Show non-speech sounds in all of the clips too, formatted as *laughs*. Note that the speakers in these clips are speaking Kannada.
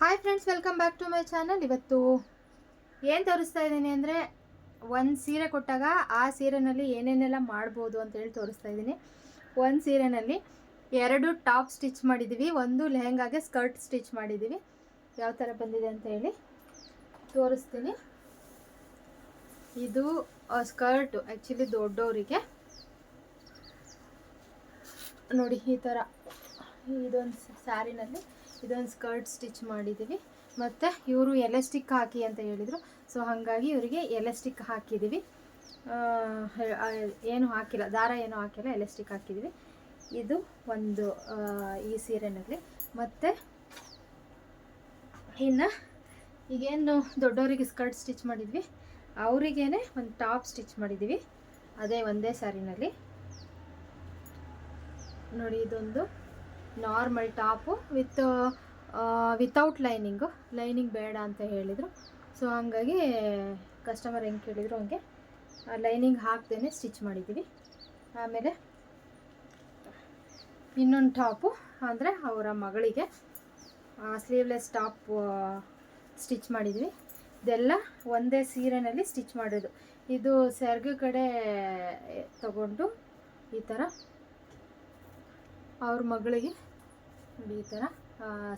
Hi friends welcome back to my channel ಇವತ್ತು ಏನು ತೋರಿಸ್ತಾ ಇದ್ದೀನಿ ಅಂದರೆ ಒಂದು ಸೀರೆ ಕೊಟ್ಟಾಗ ಆ ಸೀರೆನಲ್ಲಿ ಏನೇನೆಲ್ಲ ಮಾಡ್ಬೋದು ಅಂತೇಳಿ ತೋರಿಸ್ತಾ ಇದ್ದೀನಿ. ಒಂದು ಸೀರೆನಲ್ಲಿ ಎರಡು ಟಾಪ್ ಸ್ಟಿಚ್ ಮಾಡಿದ್ದೀವಿ ಒಂದು ಲೆಹೆಂಗಾಗೆ ಸ್ಕರ್ಟ್ ಸ್ಟಿಚ್ ಮಾಡಿದ್ದೀವಿ ಯಾವ ಥರ ಬಂದಿದೆ ಅಂತ ಹೇಳಿ ತೋರಿಸ್ತೀನಿ. ಇದು ಸ್ಕರ್ಟು ಆ್ಯಕ್ಚುಲಿ ದೊಡ್ಡವರಿಗೆ ನೋಡಿ ಈ ಥರ ಇದೊಂದು ಸ್ಯಾರಿನಲ್ಲಿ ಇದೊಂದು ಸ್ಕರ್ಟ್ ಸ್ಟಿಚ್ ಮಾಡಿದ್ದೀವಿ. ಮತ್ತು ಇವರು ಎಲೆಸ್ಟಿಕ್ ಹಾಕಿ ಅಂತ ಹೇಳಿದರು. ಸೊ ಹಾಗಾಗಿ ಇವರಿಗೆ ಎಲೆಸ್ಟಿಕ್ ಹಾಕಿದ್ದೀವಿ. ಏನು ಹಾಕಿಲ್ಲ. ದಾರ ಏನು ಹಾಕಿಲ್ಲ. ಎಲೆಸ್ಟಿಕ್ ಹಾಕಿದ್ದೀವಿ. ಇದು ಒಂದು ಈ ಸೀರೆನಲ್ಲಿ. ಮತ್ತು ಇನ್ನು ಈಗೇನು ದೊಡ್ಡವರಿಗೆ ಸ್ಕರ್ಟ್ ಸ್ಟಿಚ್ ಮಾಡಿದ್ವಿ. ಅವರಿಗೇನೆ ಒಂದು ಟಾಪ್ ಸ್ಟಿಚ್ ಮಾಡಿದ್ದೀವಿ. ಅದೇ ಒಂದೇ ಸಾರಿನಲ್ಲಿ. ನೋಡಿ, ಇದೊಂದು normal top with without lining lining ಬೇಡ ಅಂತ ಹೇಳಿದರು. ಸೊ ಹಾಗಾಗಿ ಕಸ್ಟಮರ್ ಹೆಂಗೆ ಕೇಳಿದ್ರು ಹಂಗೆ ಲೈನಿಂಗ್ ಹಾಕ್ದೇ ಸ್ಟಿಚ್ ಮಾಡಿದ್ದೀವಿ ಆಮೇಲೆ ಇನ್ನೊಂದು ಟಾಪು ಅಂದರೆ ಅವರ ಮಗಳಿಗೆ ಸ್ಲೀವ್ಲೆಸ್ ಟಾಪ್ ಸ್ಟಿಚ್ ಮಾಡಿದ್ವಿ. ಇದೆಲ್ಲ ಒಂದೇ ಸೀರೆನಲ್ಲಿ ಸ್ಟಿಚ್ ಮಾಡೋದು. ಇದು ಸೆರ್ಗು ಕಡೆ ತಗೊಂಡು ಈ ಥರ ಅವ್ರ ಮಗಳಿಗೆ ನೋಡಿ ಈ ಥರ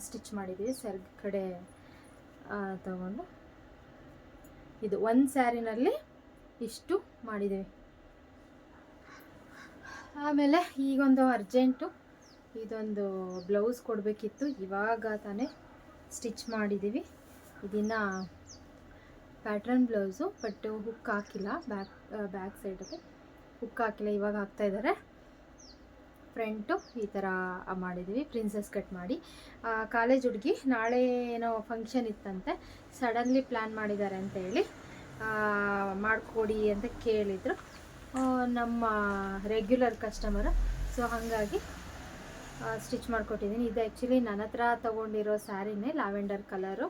ಸ್ಟಿಚ್ ಮಾಡಿದ್ದೀವಿ. ಸರ್ ಕಡೆ ತಗೊಂಡು ಇದು ಒಂದು ಸ್ಯಾರಿನಲ್ಲಿ ಇಷ್ಟು ಮಾಡಿದ್ದೀವಿ. ಆಮೇಲೆ ಈಗೊಂದು ಅರ್ಜೆಂಟು ಇದೊಂದು ಬ್ಲೌಸ್ ಕೊಡಬೇಕಿತ್ತು. ಇವಾಗ ತಾನೇ ಸ್ಟಿಚ್ ಮಾಡಿದ್ದೀವಿ. ಇದನ್ನು ಪ್ಯಾಟ್ರನ್ ಬ್ಲೌಸು ಬಟ್ ಹುಕ್ ಹಾಕಿಲ್ಲ. ಬ್ಯಾಕ್ ಬ್ಯಾಕ್ ಸೈಡಲ್ಲಿ ಹುಕ್ ಹಾಕಿಲ್ಲ. ಇವಾಗ ಹಾಕ್ತಾ ಇದ್ದಾರೆ. ಫ್ರಂಟು ಈ ಥರ ಮಾಡಿದ್ದೀವಿ ಪ್ರಿನ್ಸಸ್ ಕಟ್ ಮಾಡಿ. ಕಾಲೇಜ್ ಹುಡುಗಿ ನಾಳೆ ಏನೋ ಫಂಕ್ಷನ್ ಇತ್ತಂತೆ ಸಡನ್ಲಿ ಪ್ಲ್ಯಾನ್ ಮಾಡಿದ್ದಾರೆ ಅಂತ ಹೇಳಿ ಮಾಡಿಕೊಡಿ ಅಂತ ಕೇಳಿದರು. ನಮ್ಮ ರೆಗ್ಯುಲರ್ ಕಸ್ಟಮರು ಸೊ ಹಾಗಾಗಿ ಸ್ಟಿಚ್ ಮಾಡಿಕೊಟ್ಟಿದ್ದೀನಿ. ಇದು ಆ್ಯಕ್ಚುಲಿ ನನ್ನ ಹತ್ರ ತೊಗೊಂಡಿರೋ ಸ್ಯಾರಿನೇ ಲ್ಯಾವೆಂಡರ್ ಕಲರು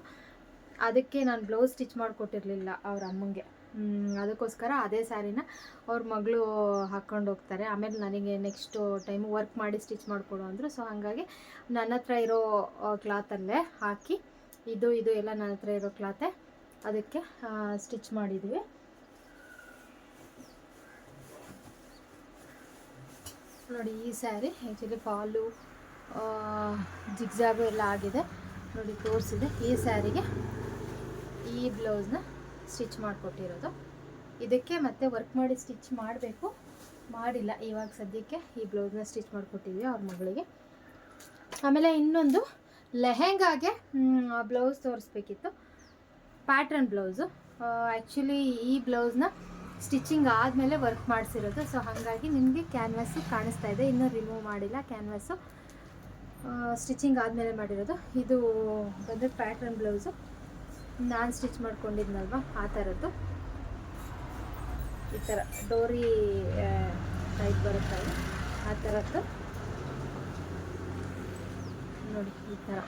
ಅದಕ್ಕೆ ನಾನು ಬ್ಲೌಸ್ ಸ್ಟಿಚ್ ಮಾಡಿಕೊಟ್ಟಿರಲಿಲ್ಲ ಅವ್ರ ಅಮ್ಮಂಗೆ. ಅದಕ್ಕೋಸ್ಕರ ಅದೇ ಸ್ಯಾರಿನ ಅವ್ರ ಮಗಳು ಹಾಕ್ಕೊಂಡು ಹೋಗ್ತಾರೆ. ಆಮೇಲೆ ನನಗೆ ನೆಕ್ಸ್ಟು ಟೈಮ್ ವರ್ಕ್ ಮಾಡಿ ಸ್ಟಿಚ್ ಮಾಡಿಕೊಡು ಅಂದರು. ಸೊ ಹಾಗಾಗಿ ನನ್ನ ಹತ್ರ ಇರೋ ಕ್ಲಾತಲ್ಲೇ ಹಾಕಿ, ಇದು ಇದು ಎಲ್ಲ ನನ್ನ ಹತ್ರ ಇರೋ ಕ್ಲಾತೆ ಅದಕ್ಕೆ ಸ್ಟಿಚ್ ಮಾಡಿದ್ವಿ. ನೋಡಿ, ಈ ಸ್ಯಾರಿ ಆ್ಯಕ್ಚುಲಿ ಫಾಲು ಜಿಗ್ಜಾಗು ಎಲ್ಲ ಆಗಿದೆ. ನೋಡಿ, ತೋರಿಸಿದೆ. ಈ ಸ್ಯಾರಿಗೆ ಈ ಬ್ಲೌಸ್ನ ಸ್ಟಿಚ್ ಮಾಡಿಕೊಟ್ಟಿರೋದು. ಇದಕ್ಕೆ ಮತ್ತೆ ವರ್ಕ್ ಮಾಡಿ ಸ್ಟಿಚ್ ಮಾಡಬೇಕು. ಮಾಡಿಲ್ಲ, ಇವಾಗ ಸದ್ಯಕ್ಕೆ ಈ ಬ್ಲೌಸ್ನ ಸ್ಟಿಚ್ ಮಾಡಿಕೊಟ್ಟಿದ್ವಿ ಅವ್ರ ಮಗಳಿಗೆ. ಆಮೇಲೆ ಇನ್ನೊಂದು ಲೆಹೆಂಗಾಗೆ ಬ್ಲೌಸ್ ತೋರಿಸ್ಬೇಕಿತ್ತು. Pattern blouse. ಆ್ಯಕ್ಚುಲಿ ಈ ಬ್ಲೌಸ್ನ ಸ್ಟಿಚಿಂಗ್ ಆದಮೇಲೆ ವರ್ಕ್ ಮಾಡಿಸಿರೋದು. ಸೊ ಹಾಗಾಗಿ ನಿಮಗೆ ಕ್ಯಾನ್ವಾಸು ಕಾಣಿಸ್ತಾ ಇದೆ. ಇನ್ನೂ ರಿಮೂವ್ ಮಾಡಿಲ್ಲ ಕ್ಯಾನ್ವಾಸು. ಸ್ಟಿಚಿಂಗ್ ಆದಮೇಲೆ ಮಾಡಿರೋದು. ಇದು ಬಂದರೆ ಪ್ಯಾಟ್ರನ್ ಬ್ಲೌಸು. ನಾನು ಸ್ಟಿಚ್ ಮಾಡ್ಕೊಂಡಿದ್ನಲ್ವ? ಆ ಥರದ್ದು. ಈ ಥರ. ಡೋರಿ ಟೈಪ್ ಬರುತ್ತೆ ಆ ಥರದ್ದು. ನೋಡಿ, ಈ ಥರ.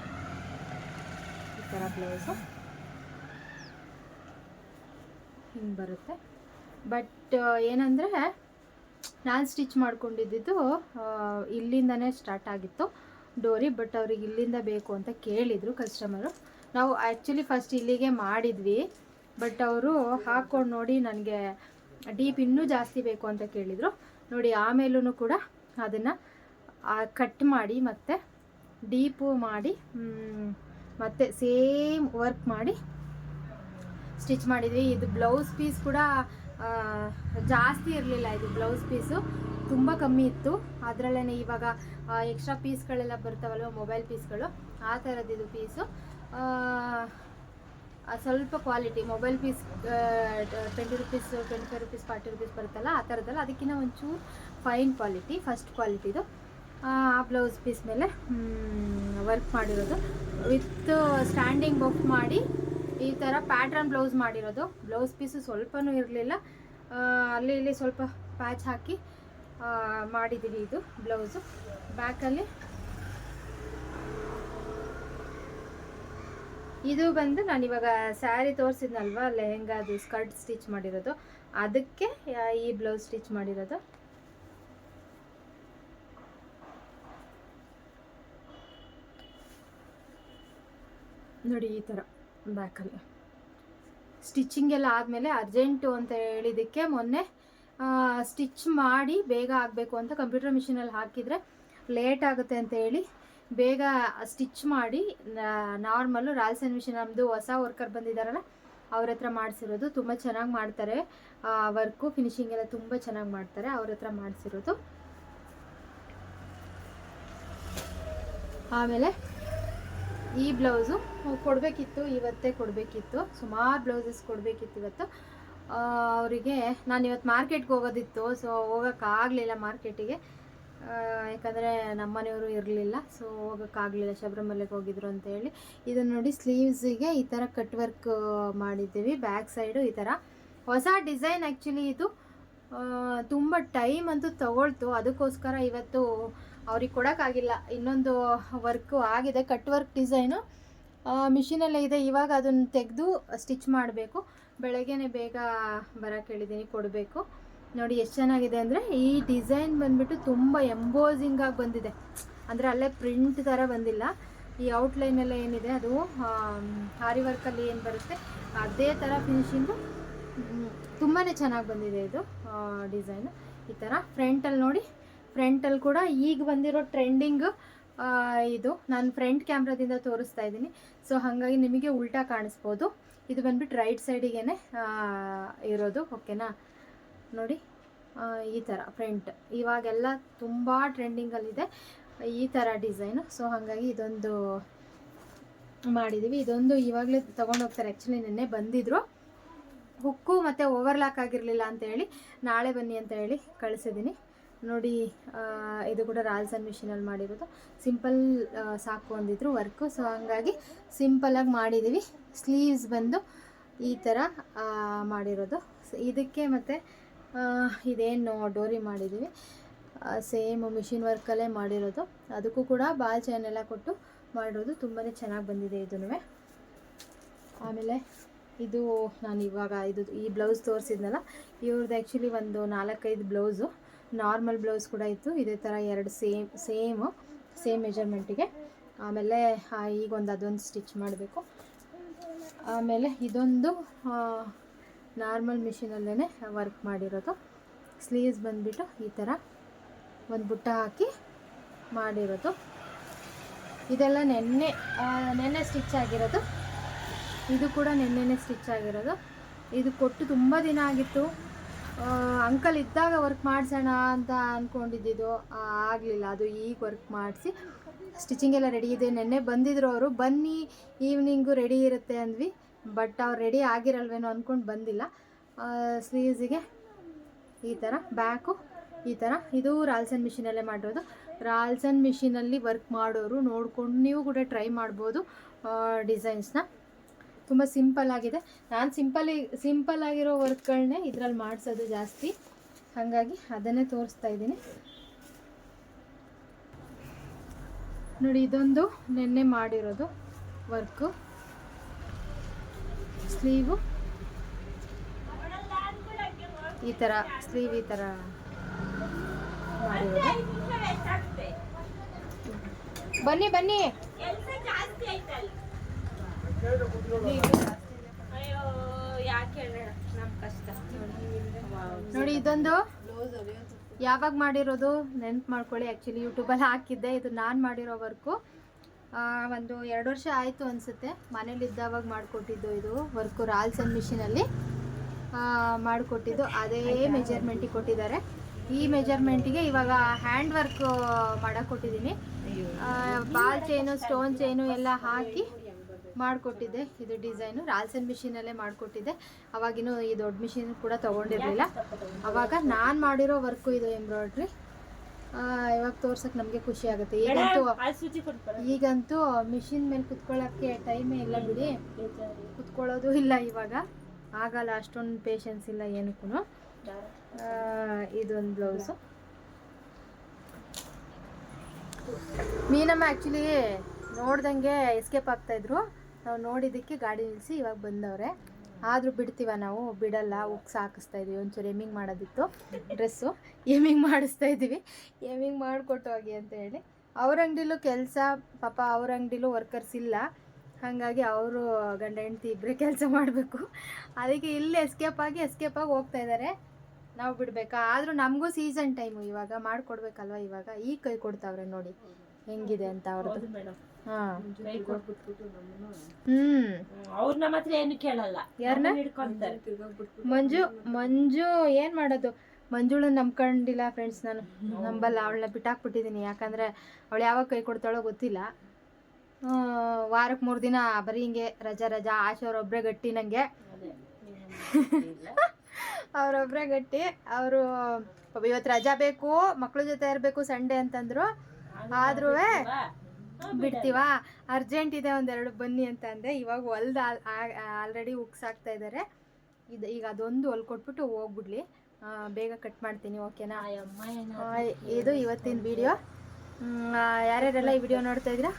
ಈ ಥರ ಬ್ಲೌಸು. ಹಿಂಗೆ ಬರುತ್ತೆ. ಬಟ್ ಏನಂದರೆ, ನಾನು ಸ್ಟಿಚ್ ಮಾಡ್ಕೊಂಡಿದ್ದು ಇಲ್ಲಿಂದನೇ ಸ್ಟಾರ್ಟ್ ಆಗಿತ್ತು ಡೋರಿ, ಬಟ್ ಅವ್ರಿಗೆ ಇಲ್ಲಿಂದ ಬೇಕು ಅಂತ ಕೇಳಿದರು ಕಸ್ಟಮರು. ನಾವು ಆ್ಯಕ್ಚುಲಿ ಫಸ್ಟ್ ಇಲ್ಲಿಗೆ ಮಾಡಿದ್ವಿ ಬಟ್ ಅವರು ಹಾಕ್ಕೊಂಡು ನೋಡಿ ನನಗೆ ಡೀಪ್ ಇನ್ನೂ ಜಾಸ್ತಿ ಬೇಕು ಅಂತ ಕೇಳಿದರು. ನೋಡಿ ಆಮೇಲೂ ಕೂಡ ಅದನ್ನು ಕಟ್ ಮಾಡಿ ಮತ್ತು ಡೀಪು ಮಾಡಿ ಮತ್ತೆ ಸೇಮ್ ವರ್ಕ್ ಮಾಡಿ ಸ್ಟಿಚ್ ಮಾಡಿದ್ವಿ. ಇದು ಬ್ಲೌಸ್ ಪೀಸ್ ಕೂಡ ಜಾಸ್ತಿ ಇರಲಿಲ್ಲ ಇದು ಬ್ಲೌಸ್ ಪೀಸು ತುಂಬ ಕಮ್ಮಿ ಇತ್ತು. ಅದರಲ್ಲೇ ಇವಾಗ ಎಕ್ಸ್ಟ್ರಾ ಪೀಸ್ಗಳೆಲ್ಲ ಬರ್ತಾವಲ್ವ ಮೊಬೈಲ್ ಪೀಸ್ಗಳು ಆ ಥರದ್ದು ಪೀಸು ಸ್ವಲ್ಪ quality mobile piece twenty rupees twenty five rupees forty rupees ಬರುತ್ತಲ್ಲ, ಆ ಥರದ್ದಲ್ಲ ಅದಕ್ಕಿಂತ ಒಂಚೂರು ಫೈನ್ ಕ್ವಾಲಿಟಿ ಫಸ್ಟ್ ಕ್ವಾಲಿಟಿದು ಆ ಬ್ಲೌಸ್ ಪೀಸ್ ಮೇಲೆ ವರ್ಕ್ ಮಾಡಿರೋದು. ವಿತ್ ಸ್ಟ್ಯಾಂಡಿಂಗ್ ಬುಕ್ ಮಾಡಿ, ಈ ಥರ ಪ್ಯಾಟ್ರನ್ ಬ್ಲೌಸ್ ಮಾಡಿರೋದು. ಬ್ಲೌಸ್ ಪೀಸು ಸ್ವಲ್ಪನೂ ಇರಲಿಲ್ಲ. ಅಲ್ಲಿ ಇಲ್ಲಿ ಸ್ವಲ್ಪ ಪ್ಯಾಚ್ ಹಾಕಿ ಮಾಡಿದ್ದೀವಿ ಇದು ಬ್ಲೌಸು ಬ್ಯಾಕಲ್ಲಿ ಇದು ಬಂದು ನಾನು ಇವಾಗ ಸ್ಯಾರಿ ತೋರಿಸಿದ್ನಲ್ವ ಲೆಹೆಂಗಾದು ಸ್ಕರ್ಟ್ ಸ್ಟಿಚ್ ಮಾಡಿರೋದು. ಅದಕ್ಕೆ ಈ ಬ್ಲೌಸ್ ಸ್ಟಿಚ್ ಮಾಡಿರೋದು. ನೋಡಿ, ಈ ಥರ ಬ್ಯಾಕಲ್ಲಿ. ಸ್ಟಿಚಿಂಗ್ ಎಲ್ಲ ಆದಮೇಲೆ ಅರ್ಜೆಂಟು ಅಂತ ಹೇಳಿದ್ದಕ್ಕೆ ಮೊನ್ನೆ ಸ್ಟಿಚ್ ಮಾಡಿ ಬೇಗ ಆಗಬೇಕು ಅಂತ ಕಂಪ್ಯೂಟರ್ ಮಿಷಿನಲ್ಲಿ ಹಾಕಿದರೆ ಲೇಟ್ ಆಗುತ್ತೆ ಅಂತ ಹೇಳಿ ಬೇಗ ಸ್ಟಿಚ್ ಮಾಡಿ ನಾರ್ಮಲ್ಲು ರಾಲ್ಸನ್ ಮಿಷಿನ್ ನಮ್ಮದು ಹೊಸ ವರ್ಕರ್ ಬಂದಿದ್ದಾರಲ್ಲ ಅವ್ರ ಹತ್ರ ಮಾಡಿಸಿರೋದು. ತುಂಬ ಚೆನ್ನಾಗಿ ಮಾಡ್ತಾರೆ. ವರ್ಕು, ಫಿನಿಶಿಂಗ್ ಎಲ್ಲ ತುಂಬ ಚೆನ್ನಾಗಿ ಮಾಡ್ತಾರೆ. ಅವ್ರ ಹತ್ರ ಮಾಡಿಸಿರೋದು. ಆಮೇಲೆ ಈ ಬ್ಲೌಸು ಕೊಡಬೇಕಿತ್ತು, ಇವತ್ತೇ ಕೊಡಬೇಕಿತ್ತು. ಸುಮಾರು ಬ್ಲೌಸಸ್ ಕೊಡಬೇಕಿತ್ತು ಇವತ್ತು. ಅವರಿಗೆ ನಾನು ಇವತ್ತು ಮಾರ್ಕೆಟ್ಗೆ ಹೋಗೋದಿತ್ತು, ಸೊ ಹೋಗೋಕ್ಕಾಗಲಿಲ್ಲ ಮಾರ್ಕೆಟಿಗೆ. ಯಾಕಂದರೆ ನಮ್ಮನೆಯವರು ಇರಲಿಲ್ಲ ಸೊ ಹೋಗೋಕ್ಕಾಗಲಿಲ್ಲ, ಶಬರಿಮಲೆಗೆ ಹೋಗಿದ್ರು ಅಂತ ಹೇಳಿ. ಇದನ್ನು ನೋಡಿ ಸ್ಲೀವ್ಸಿಗೆ ಈ ಥರ ಕಟ್ ವರ್ಕ್ ಮಾಡಿದ್ದೀವಿ, ಬ್ಯಾಕ್ ಸೈಡು ಈ ಥರ ಹೊಸ ಡಿಸೈನ್ ಆ್ಯಕ್ಚುಲಿ ಇದು. ತುಂಬ ಟೈಮ್ ಅಂತೂ ತಗೊಳ್ತು, ಅದಕ್ಕೋಸ್ಕರ ಇವತ್ತು ಅವ್ರಿಗೆ ಕೊಡೋಕ್ಕಾಗಿಲ್ಲ. ಇನ್ನೊಂದು ವರ್ಕು ಆಗಿದೆ, ಕಟ್ ವರ್ಕ್ ಡಿಸೈನು. ಮಿಷಿನಲ್ಲೇ ಇದೆ, ಇವಾಗ ಅದನ್ನು ತೆಗೆದು ಸ್ಟಿಚ್ ಮಾಡಬೇಕು. ಬೆಳಗ್ಗೆ ಬೇಗ ಬರೋಕ್ಕೆ ಹೇಳಿದ್ದೀನಿ ಕೊಡಬೇಕು. ನೋಡಿ ಎಷ್ಟು ಚೆನ್ನಾಗಿದೆ ಅಂದರೆ ಈ ಡಿಸೈನ್ ಬಂದ್ಬಿಟ್ಟು ತುಂಬ ಎಂಬೋಸಿಂಗಾಗಿ ಬಂದಿದೆ. ಅಂದರೆ ಅಲ್ಲೇ ಪ್ರಿಂಟ್ ಥರ ಬಂದಿಲ್ಲ. ಈ ಔಟ್ಲೈನೆಲ್ಲ ಏನಿದೆ, ಅದು ಹಾರಿ ವರ್ಕಲ್ಲಿ ಏನು ಬರುತ್ತೆ, ಅದೇ ಥರ ಫಿನಿಶಿಂಗು ತುಂಬಾ ಚೆನ್ನಾಗಿ ಬಂದಿದೆ ಇದು ಡಿಸೈನು ಈ ಥರ ಫ್ರಂಟಲ್ಲಿ ನೋಡಿ ಫ್ರಂಟಲ್ಲಿ ಕೂಡ ಈಗ ಬಂದಿರೋ ಟ್ರೆಂಡಿಂಗು ಇದು. ನಾನು ಫ್ರಂಟ್ ಕ್ಯಾಮ್ರಾದಿಂದ ತೋರಿಸ್ತಾ ಇದ್ದೀನಿ. ಸೊ ಹಾಗಾಗಿ ನಿಮಗೆ ಉಲ್ಟಾ ಕಾಣಿಸ್ಬೋದು. ಇದು ಬಂದ್ಬಿಟ್ಟು ರೈಟ್ ಸೈಡಿಗೆ ಇರೋದು ಓಕೆನಾ ನೋಡಿ ಈ ಥರ ಫ್ರಂಟ್ ಇವಾಗೆಲ್ಲ ತುಂಬ ಟ್ರೆಂಡಿಂಗಲ್ಲಿದೆ ಈ ಥರ ಡಿಸೈನು ಸೊ ಹಾಗಾಗಿ ಇದೊಂದು ಮಾಡಿದ್ದೀವಿ ಇದೊಂದು ಇವಾಗಲೇ ತೊಗೊಂಡೋಗ್ತಾರೆ ಆ್ಯಕ್ಚುಲಿ ನಿನ್ನೆ ಬಂದಿದ್ರು. ಹುಕ್ಕು ಮತ್ತು ಓವರ್ಲಾಕ್ ಆಗಿರಲಿಲ್ಲ ಅಂತ ಹೇಳಿ, ನಾಳೆ ಬನ್ನಿ ಅಂತ ಹೇಳಿ ಕಳಿಸಿದ್ದೀನಿ ನೋಡಿ ಇದು ಕೂಡ ರಾಲ್ಸನ್ ಮಿಷಿನಲ್ಲಿ ಮಾಡಿರೋದು. ಸಿಂಪಲ್ ಸಾಕು ಅಂದಿದ್ರು ವರ್ಕು ಸೊ ಹಂಗಾಗಿ ಸಿಂಪಲಾಗಿ ಮಾಡಿದ್ದೀವಿ ಸ್ಲೀವ್ಸ್ ಬಂದು ಈ ಥರ ಮಾಡಿರೋದು. ಇದಕ್ಕೆ ಮತ್ತು ಇದೇನು ಡೋರಿ ಮಾಡಿದ್ದೀವಿ ಸೇಮ್ ಮಿಷಿನ್ ವರ್ಕಲ್ಲೇ ಮಾಡಿರೋದು. ಅದಕ್ಕೂ ಕೂಡ ಬಾಲ್ ಚೈನ್ ಎಲ್ಲ ಕೊಟ್ಟು ಮಾಡಿರೋದು. ತುಂಬಾ ಚೆನ್ನಾಗಿ ಬಂದಿದೆ ಇದನ್ನು ಆಮೇಲೆ ಇದು ನಾನು ಇವಾಗ ಇದು ಈ ಬ್ಲೌಸ್ ತೋರಿಸಿದ್ನಲ್ಲ ಇವ್ರದ್ದು ಆ್ಯಕ್ಚುಲಿ ಒಂದು ನಾಲ್ಕೈದು ಬ್ಲೌಸು. ನಾರ್ಮಲ್ ಬ್ಲೌಸ್ ಕೂಡ ಇತ್ತು. ಇದೇ ಥರ ಎರಡು ಸೇಮ್ ಸೇಮ್ ಸೇಮ್ ಮೆಜರ್ಮೆಂಟಿಗೆ ಆಮೇಲೆ ಈಗೊಂದು ಅದೊಂದು ಸ್ಟಿಚ್ ಮಾಡಬೇಕು. ಆಮೇಲೆ ಇದೊಂದು ನಾರ್ಮಲ್ ಮಿಷಿನಲ್ಲೇ ವರ್ಕ್ ಮಾಡಿರೋದು. ಸ್ಲೀವ್ಸ್ ಬಂದುಬಿಟ್ಟು ಈ ಥರ ಒಂದು ಬುಟ್ಟ ಹಾಕಿ ಮಾಡಿರೋದು. ಇದೆಲ್ಲ ನೆನ್ನೆ ನೆನ್ನೆ ಸ್ಟಿಚ್ ಆಗಿರೋದು. ಇದು ಕೂಡ ನೆನ್ನೆನೇ ಸ್ಟಿಚ್ ಆಗಿರೋದು. ಇದು ಕೊಟ್ಟು ತುಂಬ ದಿನ ಆಗಿತ್ತು. ಅಂಕಲ್ ಇದ್ದಾಗ ವರ್ಕ್ ಮಾಡಿಸೋಣ ಅಂತ ಅಂದ್ಕೊಂಡಿದ್ದು ಆಗಲಿಲ್ಲ. ಅದು ಈಗ ವರ್ಕ್ ಮಾಡಿಸಿ ಸ್ಟಿಚಿಂಗ್ ಎಲ್ಲ ರೆಡಿ ಇದೆ. ನೆನ್ನೆ ಬಂದಿದ್ರು ಅವರು, ಬನ್ನಿ, ಈವ್ನಿಂಗು ರೆಡಿ ಇರುತ್ತೆ ಅಂದ್ವಿ. ಬಟ್ ಅವ್ರು ರೆಡಿ ಆಗಿರಲ್ವೇನೋ ಅಂದ್ಕೊಂಡು ಬಂದಿಲ್ಲ. ಸ್ಲೀವ್ಸಿಗೆ ಈ ಥರ ಬ್ಯಾಕು ಈ ಥರ ಇದು ರಾಲ್ಸನ್ ಮಿಷಿನಲ್ಲೇ ಮಾಡಿರೋದು. ರಾಲ್ಸನ್ ಮಿಷಿನಲ್ಲಿ ವರ್ಕ್ ಮಾಡೋರು ನೋಡ್ಕೊಂಡು ನೀವು ಕೂಡ ಟ್ರೈ ಮಾಡ್ಬೋದು ಡಿಸೈನ್ಸ್ನ ತುಂಬ ಸಿಂಪಲ್ ಆಗಿದೆ. ನಾನು ಸಿಂಪಲಿ ಸಿಂಪಲ್ ಆಗಿರೋ ವರ್ಕ್ಗಳನ್ನೇ ಇದರಲ್ಲಿ ಮಾಡಿಸೋದು ಜಾಸ್ತಿ. ಹಾಗಾಗಿ ಅದನ್ನೇ ತೋರಿಸ್ತಾ ಇದ್ದೀನಿ. ನೋಡಿ, ಇದೊಂದು ನೆನ್ನೆ ಮಾಡಿರೋದು ವರ್ಕು ಸ್ಲೀವು ಈ ಥರ ಸ್ಲೀವ್ ಈ ಥರ ಬನ್ನಿ ಬನ್ನಿ. ನೋಡಿ ಇದೊಂದು. ಯಾವಾಗ ಮಾಡಿರೋದು? ನೆನ್ಪು ಮಾಡ್ಕೊಳ್ಳಿ. ಆ್ಯಕ್ಚುಲಿ ಯೂಟ್ಯೂಬಲ್ಲಿ ಹಾಕಿದ್ದೆ. ಇದು ನಾನು ಮಾಡಿರೋ ವರ್ಕು ಒಂದು ಎರಡು ವರ್ಷ ಆಯಿತು ಅನಿಸುತ್ತೆ. ಮನೇಲಿದ್ದಾವಾಗ ಮಾಡಿಕೊಟ್ಟಿದ್ದು ಇದು ವರ್ಕು ರಾಲ್ಸನ್ ಮಿಷಿನಲ್ಲಿ ಮಾಡಿಕೊಟ್ಟಿದ್ದು. ಅದೇ ಮೆಜರ್ಮೆಂಟಿಗೆ ಕೊಟ್ಟಿದ್ದಾರೆ. ಈ ಮೆಜರ್ಮೆಂಟಿಗೆ ಇವಾಗ ಹ್ಯಾಂಡ್ ವರ್ಕ್ ಮಾಡಕ್ಕೆ ಕೊಟ್ಟಿದ್ದೀನಿ ಬಾಲ್ ಚೈನು ಸ್ಟೋನ್ ಚೈನು ಎಲ್ಲ ಹಾಕಿ ಮಾಡಿಕೊಟ್ಟಿದ್ದೆ. ಇದು ಡಿಸೈನು ರಾಲ್ಸನ್ ಮಿಷಿನಲ್ಲೇ ಮಾಡಿಕೊಟ್ಟಿದ್ದೆ. ಅವಾಗಿನೂ ಈ ದೊಡ್ಡ ಮಿಷಿನ್ ಕೂಡ ತೊಗೊಂಡಿರಲಿಲ್ಲ. ಅವಾಗ ನಾನು ಮಾಡಿರೋ ವರ್ಕು ಇದು ಎಂಬ್ರಾಯ್ಡ್ರಿ ಇವಾಗ ತೋರ್ಸಕ್ ನಮಗೆ ಖುಷಿ ಆಗುತ್ತೆ. ಈಗಂತೂ ಈಗಂತೂ ಮಿಷಿನ್ ಮೇಲೆ ಕುತ್ಕೊಳ್ಳೋಕ್ಕೆ ಟೈಮೇ ಇಲ್ಲ ಬಿಡಿ. ಕುತ್ಕೊಳ್ಳೋದು ಇಲ್ಲ ಇವಾಗ. ಆಗಲ್ಲ ಅಷ್ಟೊಂದು ಪೇಷನ್ಸ್ ಇಲ್ಲ ಏನಕ್ಕೂ ಇದೊಂದು ಬ್ಲೌಸು ಮೀನಮ್ಮ ಆ್ಯಕ್ಚುಲಿ ನೋಡ್ದಂಗೆ ಎಸ್ಕೇಪ್ ಆಗ್ತಾಯಿದ್ರು ನಾವು ನೋಡಿದ್ದಕ್ಕೆ ಗಾಡಿ ನಿಲ್ಲಿಸಿ ಇವಾಗ ಬಂದವ್ರೆ. ಆದರೂ ಬಿಡ್ತೀವ ನಾವು? ಬಿಡಲ್ಲ. ಉಕ್ಸ್ ಸಾಕಿಸ್ತಾ ಇದ್ದೀವಿ ಒಂಚೂರು ಎಮ್ಮಿಂಗ್ ಮಾಡೋದಿತ್ತು. ಡ್ರೆಸ್ಸು. ಎಮ್ಮಿಂಗ್ ಮಾಡಿಸ್ತಾ ಇದ್ದೀವಿ ಎಮ್ಮಿಂಗ್ ಮಾಡಿಕೊಟ್ಟು ಹೋಗಿ ಅಂತ ಹೇಳಿ. ಅವ್ರ ಅಂಗಡಿಲೂ ಕೆಲಸ. ಪಾಪ ಅವ್ರ ಅಂಗಡಿಲೂ ವರ್ಕರ್ಸ್ ಇಲ್ಲ. ಹಾಗಾಗಿ ಅವರು ಗಂಡ ಹೆಂಡತಿ ಇಬ್ಬರೇ ಕೆಲಸ ಮಾಡಬೇಕು. ಅದಕ್ಕೆ ಇಲ್ಲಿ ಎಸ್ಕೇಪ್ ಆಗಿ ಎಸ್ಕೇಪ್ ಆಗಿ ಹೋಗ್ತಾ ಇದ್ದಾರೆ ನಾವು ಬಿಡಬೇಕಾ? ಆದರೂ ನಮಗೂ ಸೀಸನ್ ಟೈಮು ಇವಾಗ. ಮಾಡಿಕೊಡ್ಬೇಕಲ್ವ ಇವಾಗ? ಈಗ ಕೈ ಕೊಡ್ತಾವ್ರೆ ನೋಡಿ. ಹೆಂಗಿದೆ ಅಂತ ಅವ್ರದ್ದು. ಹೌದು ಮೇಡಮ್ ಹಾಂ ಕೈ ಕೊಟ್ಬಿಟ್ಬಿಟ್ಟು ನಮ್ಮನ್ನು ಹ್ಞೂ ಅವ್ರು ನಮ್ಮ ಹತ್ರ ಏನು ಕೇಳಲ್ಲ? ಹಿಡ್ಕೊಂತಾರೆ. ಮಂಜು ಮಂಜು ಏನ್ ಮಾಡೋದು? ಮಂಜುಳನ್ನ ನಂಬ್ಕೊಂಡಿಲ್ಲ ಫ್ರೆಂಡ್ಸ್ ನಾನು. ನಂಬಲ್ಲ ಅವಳನ್ನ ಬಿಟ್ಟಾಕ್ಬಿಟ್ಟಿದ್ದೀನಿ ಯಾಕಂದ್ರೆ ಅವಳು ಯಾವಾಗ ಕೈ ಕೊಡ್ತಾಳೋ ಗೊತ್ತಿಲ್ಲ. ವಾರಕ್ಕೆ ಮೂರು ದಿನ ಬರೀ ಹಿಂಗೆ ರಜಾ ರಜಾ ಆಶೆ ಅವ್ರೊಬ್ಬರೇ ಗಟ್ಟಿ ನನಗೆ ಅವರೊಬ್ಬರೇ *laughs* ಗಟ್ಟಿ. ಅವರು ಇವತ್ತು ರಜಾ ಬೇಕು ಮಕ್ಳ ಜೊತೆ ಇರಬೇಕು ಸಂಡೇ ಅಂತಂದ್ರು. ಆದ್ರೂ ಬಿಡ್ತೀವಾ? ಅರ್ಜೆಂಟ್ ಇದೆ ಒಂದೆರಡು ಬನ್ನಿ ಅಂತ ಅಂದೆ ಇವಾಗ ಹೊಲ್ದು ಆಲ್ರೆಡಿ ಉಕ್ಸಾಕ್ತಾ ಇದ್ದಾರೆ ಇದು ಈಗ ಅದೊಂದು ಹೊಲ್ ಕೊಟ್ಬಿಟ್ಟು ಹೋಗ್ಬಿಡ್ಲಿ. ಬೇಗ ಕಟ್ ಮಾಡ್ತೀನಿ ಓಕೆನಾ? ಇದು ಇವತ್ತಿನ ವಿಡಿಯೋ. ಯಾರ್ಯಾರೆಲ್ಲ ಈ ವಿಡಿಯೋ ನೋಡ್ತಾ ಇದ್ದೀರಾ?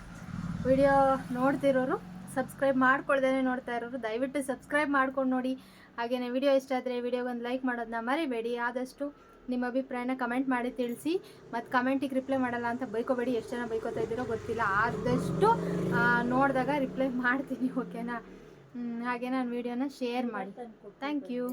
ವಿಡಿಯೋ ನೋಡ್ತಿರೋರು ಸಬ್ಸ್ಕ್ರೈಬ್ ಮಾಡ್ಕೊಳ್ದೇನೆ ನೋಡ್ತಾ ಇರೋರು ದಯವಿಟ್ಟು ಸಬ್ಸ್ಕ್ರೈಬ್ ಮಾಡ್ಕೊಂಡು ನೋಡಿ. ಹಾಗೆಯೇ ವಿಡಿಯೋ ಇಷ್ಟ ಆದರೆ ವಿಡಿಯೋಗೆ ಒಂದು ಲೈಕ್ ಮಾಡೋದನ್ನ ಮರಿಬೇಡಿ. ಆದಷ್ಟು ನಿಮ್ಮ ಅಭಿಪ್ರಾಯನ ಕಮೆಂಟ್ ಮಾಡಿ ತಿಳಿಸಿ. ಮತ್ತು ಕಮೆಂಟಿಗೆ ರಿಪ್ಲೈ ಮಾಡಲ್ಲ ಅಂತ ಬೈಕೋಬೇಡಿ. ಎಷ್ಟು ಜನ ಬೈಕೋತಾ ಇದ್ದೀರೋ ಗೊತ್ತಿಲ್ಲ. ಆದಷ್ಟು ನೋಡಿದಾಗ ರಿಪ್ಲೈ ಮಾಡ್ತೀನಿ ಓಕೆನಾ ಹಾಗೆ ನಾನು ವಿಡಿಯೋನ ಶೇರ್ ಮಾಡಿ. Thank you